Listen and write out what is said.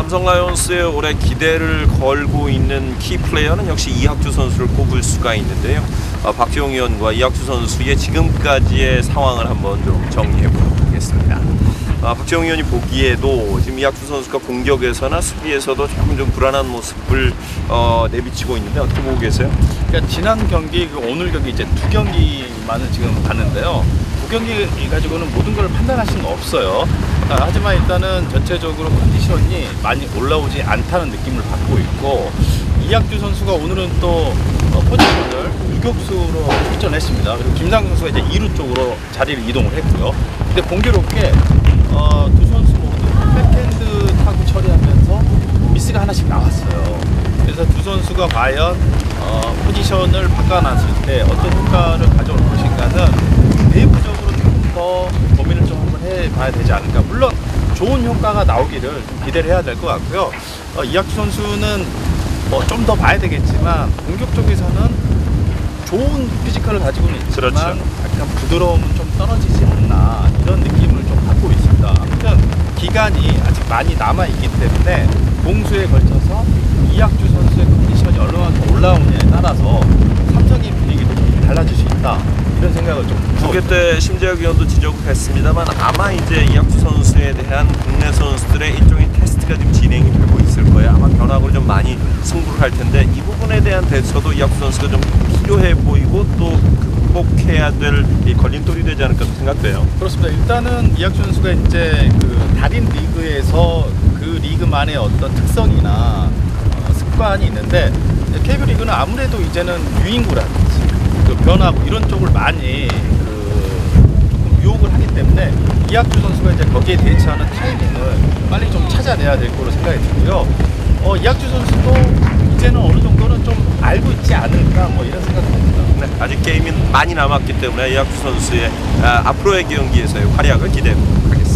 삼성 라이온스의 올해 기대를 걸고 있는 키 플레이어는 역시 이학주 선수를 꼽을 수가 있는데요. 어, 박지용 의원과 이학주 선수의 지금까지의 상황을 한번 좀 정리해 보도록 하겠습니다. 아, 박지용 의원이 보기에도 지금 이학주 선수가 공격에서나 수비에서도 조금 좀 불안한 모습을 어, 내비치고 있는데 어떻게 보고 계세요? 그러니까 지난 경기, 그 오늘 경기 이제 두 경기만을 지금 봤는데요. 두 경기 가지고는 모든 걸 판단할 수는 없어요. 아, 하지만 일단은 전체적으로 컨디션이 많이 올라오지 않다는 느낌을 받고 있고 이학주 선수가 오늘은 또 어, 포지션을 유격수로 출전했습니다. 그리고 김상 선수가 이제 2루 쪽으로 자리를 이동을 했고요. 근데 공교롭게 어, 두 선수 모두 백핸드 타구 처리하면서 미스가 하나씩 나왔어요. 그래서 두 선수가 과연 어, 포지션을 바꿔놨을 때 어떤 효과를 가져올 것인가는 내부적으로 더 고민을 좀 한번 해봐야 되지 않을까. 좋은 효과가 나오기를 좀 기대를 해야 될 것 같고요. 어, 이학주 선수는 뭐 좀 더 봐야 되겠지만 공격 쪽에서는 좋은 피지컬을 가지고는 있지만 그렇죠. 약간 부드러움은 좀 떨어지지 않나 이런 느낌을 좀 받고 있습니다. 한편 기간이 아직 많이 남아 있기 때문에 공수에 걸쳐서 이학주 선수의 컨디션이 얼마나 더 올라오느냐에 따라서 삼성의 분위기도 좀 달라질 수 있다 이런 생각을 좀 두개 때 심재혁 의원도 지적을 했습니다.만 아마 이제 이학주 선수 에 대한 국내 선수들의 일종의 테스트가 지금 진행이 되고 있을 거예요. 아마 변화구를 좀 많이 승부를 할 텐데 이 부분에 대한 대처도 이학주 선수가 좀 필요해 보이고 또 극복해야 될이 걸림돌이 되지 않을까 생각돼요. 그렇습니다. 일단은 이학주 선수가 이제 그 달인 리그에서 그 리그만의 어떤 특성이나 어, 습관이 있는데 KBO 리그는 아무래도 이제는 유인구라든지 그 변화구 이런 쪽을 많이 그 조금 유혹을 하기 때문에 이학주 선수가 이제 거기에 대처하는 타이밍을 빨리 좀 찾아내야 될 거로 생각이 들고요. 어, 이학주 선수도 이제는 어느 정도는 좀 알고 있지 않을까 뭐 이런 생각이 듭니다. 네, 아직 게임이 많이 남았기 때문에 이학주 선수의 아, 앞으로의 경기에서의 활약을 하겠습니다.